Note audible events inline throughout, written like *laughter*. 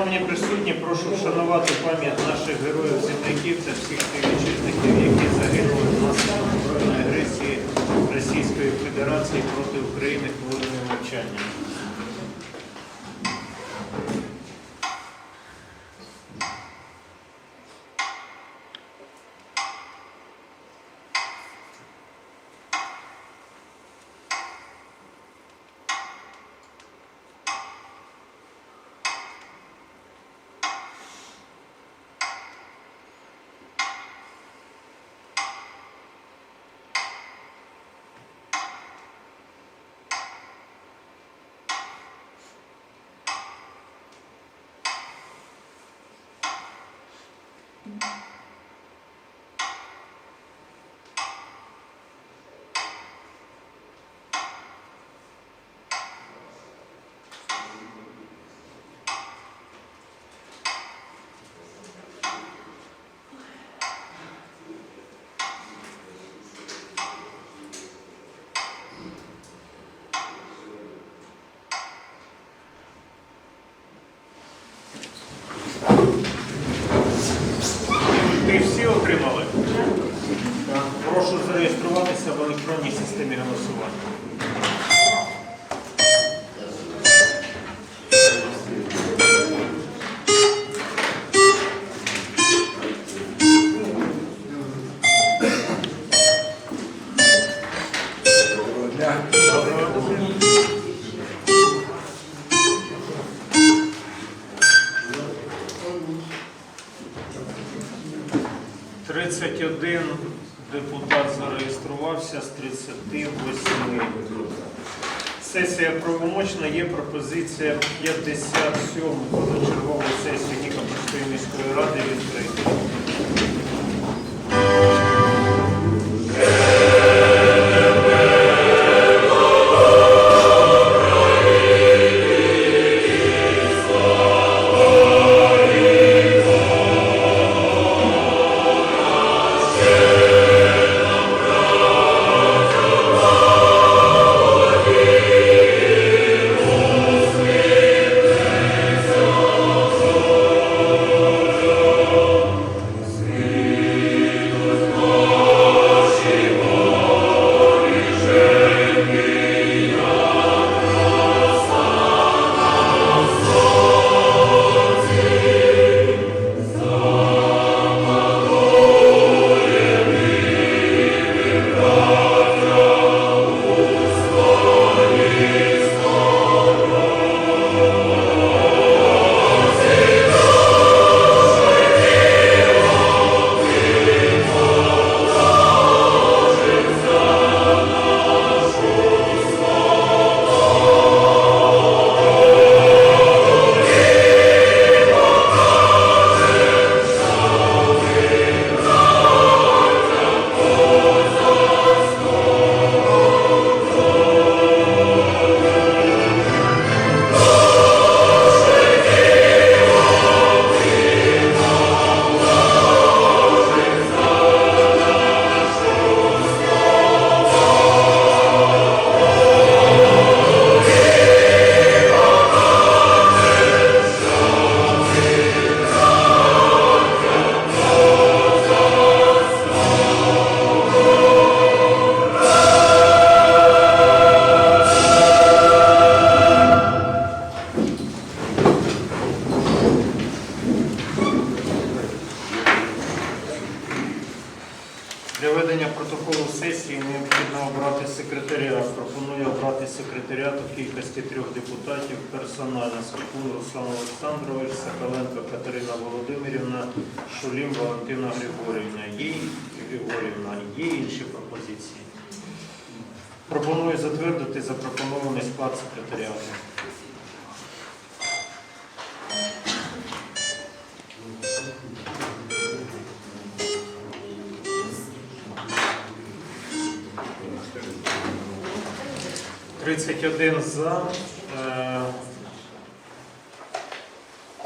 Шановні присутні, прошу вшанувати пам'ять наших героїв-земляків та всіх тих вітчизників, які загинули внаслідок збройної агресії Російської Федерації проти України хвилиною мовчання. Ти всі отримали? Прошу зареєструватися в електронній системі голосування. Доброго дня. 31 депутат зареєструвався з 38. Сесія правомочна, є пропозиція 57 позачергової сесії Нікопольської міської ради відкрити. Секретаря. Пропоную обрати секретаріат у кількості трьох депутатів персонально. Скакун Руслан Олександрович, Соколенко Катерина Володимирівна, Шулім Валентина Григорівна. Є Григорівна. Є інші пропозиції. Пропоную затвердити запропонований склад секретаріату. Тридцять один за. Е,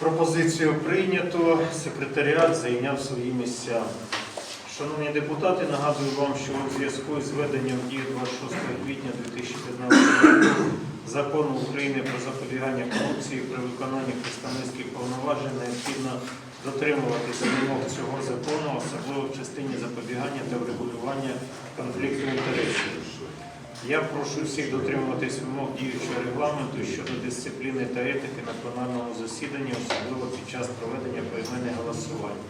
Пропозицію прийнято. Секретаріат зайняв свої місця. Шановні депутати, нагадую вам, що у зв'язку з введенням в дію 26 квітня 2015 року Закону України про запобігання корупції при виконанні представницьких повноважень необхідно дотримуватися вимог цього закону, особливо в частині запобігання та врегулювання конфлікту інтересів. Я прошу всіх дотримуватись вимог діючого регламенту щодо дисципліни та етики на пленарному засіданні, особливо під час проведення поіменних голосувань.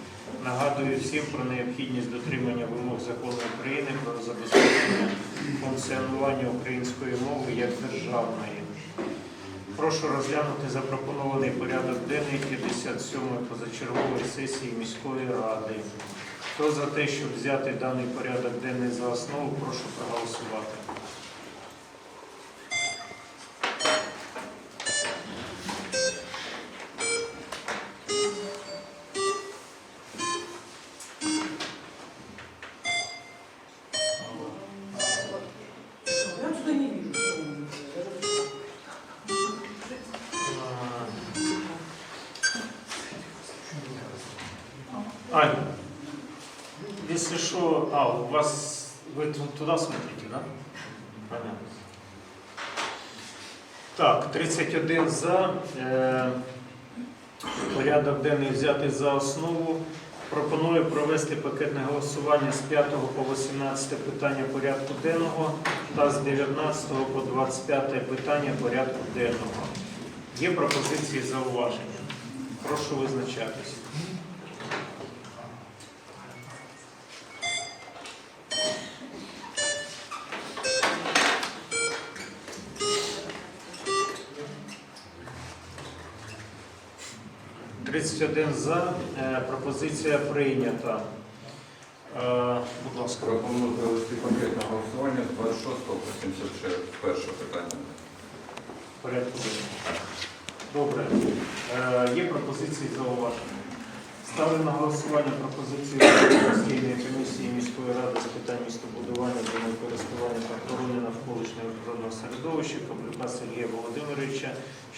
Нагадую всім про необхідність дотримання вимог закону України про забезпечення функціонування української мови як державної. Прошу розглянути запропонований порядок денний 57-ї позачергової сесії міської ради. Хто за те, щоб взяти даний порядок денний за основу, прошу проголосувати. Вас, вы ту- туда смотрите, да? Понятно. Так, 31 за. Е, порядок денний взяти за основу. Пропоную провести пакетне голосування з 5 по 18 питання порядку денного та з 19 по 25 питання порядку денного. Є пропозиції зауваження. Прошу визначатись. Тридцять один за. Е, Пропозиція прийнята. Е, Будь ласка. Пропоную провести пакетне голосування з 26 по 71 питання. порядку. Добре. Е, Є пропозиції зауваження. Ставлю на голосування пропозицію постійної комісії міської ради з питань містобудування, землекористування та охорони навколишнього природного середовища Володимировича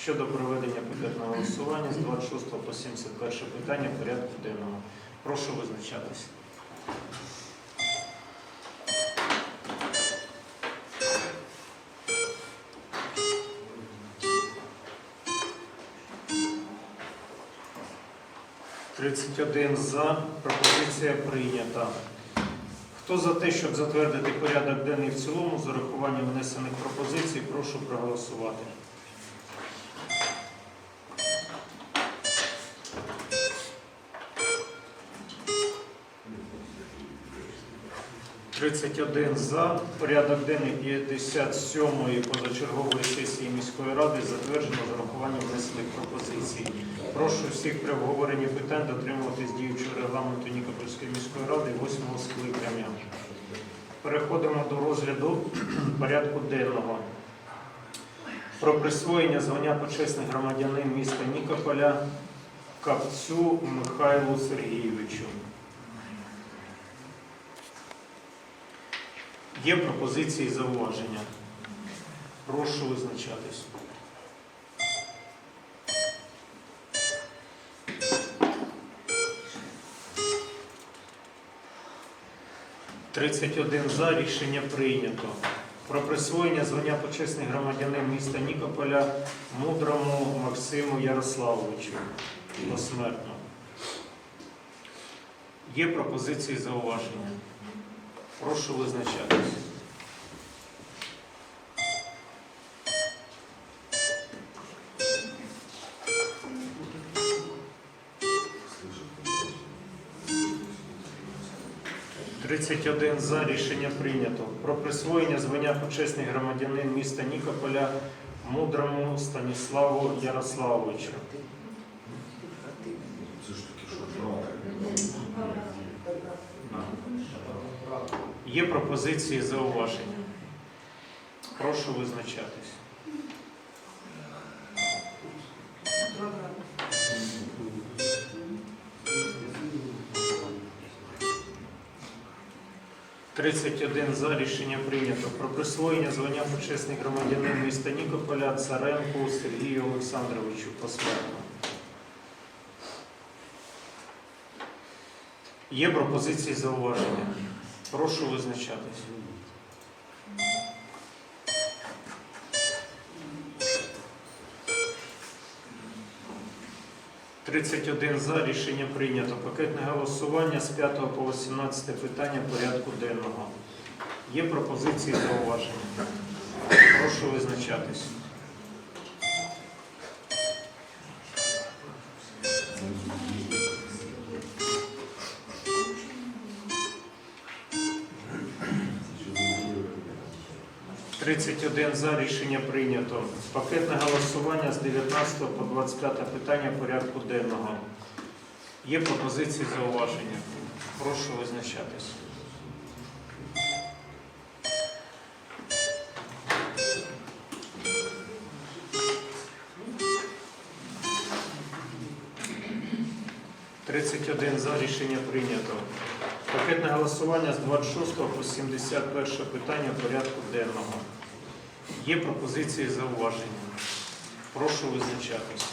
щодо проведення пакетного голосування з 26 по 71 питання порядку денного. Прошу визначатися. Тридцять один за. Пропозиція прийнята. Хто за те, щоб затвердити порядок денний в цілому з урахуванням внесених пропозицій, прошу проголосувати. Тридцять один за. Порядок денний 57-ї позачергової сесії міської ради затверджено з урахуванням внесених пропозицій. Прошу всіх при обговоренні питань дотримуватись діючого регламенту Нікопольської міської ради 8-го скликання. Переходимо до розгляду *clears throat* порядку денного. Про присвоєння звання почесних громадянин міста Нікополя Капцю Михайлу Сергійовичу. Є пропозиції зауваження. Прошу визначатись. Тридцять один за. Рішення прийнято. Про присвоєння звання почесний громадянин міста Нікополя мудрому Максиму Ярославовичу посмертно. Є пропозиції зауваження. Прошу визначатись. Тридцять один за рішення прийнято. Про присвоєння звання почесний громадянин міста Нікополя мудрому Станіславу Ярославовичу. Є пропозиції зауваження. Прошу визначатись. Тридцять один за рішення прийнято. Про присвоєння звання почесний громадянин міста Нікополя Царенку Сергію Олександровичу посмертно. Є пропозиції зауваження. Прошу визначатись. Тридцять один за рішення прийнято. Пакетне голосування з 5 по 18 питання порядку денного. Є пропозиції зауваження. Прошу визначатись. Тридцять один за рішення прийнято. Пакетне голосування з 19 по 25 питання порядку денного. Є пропозиції зауваження. Прошу визначатись. Тридцять один за рішення прийнято. Пакетне голосування з 26 по 71 питання порядку денного. Є пропозиції зауваження. Прошу визначатись.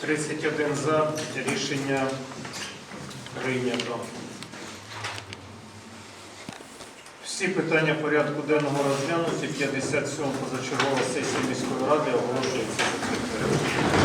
Тридцять один за рішення прийнято. Всі питання порядку денного розглянуті. 57 позачергова сесія міської ради оголошується закритою.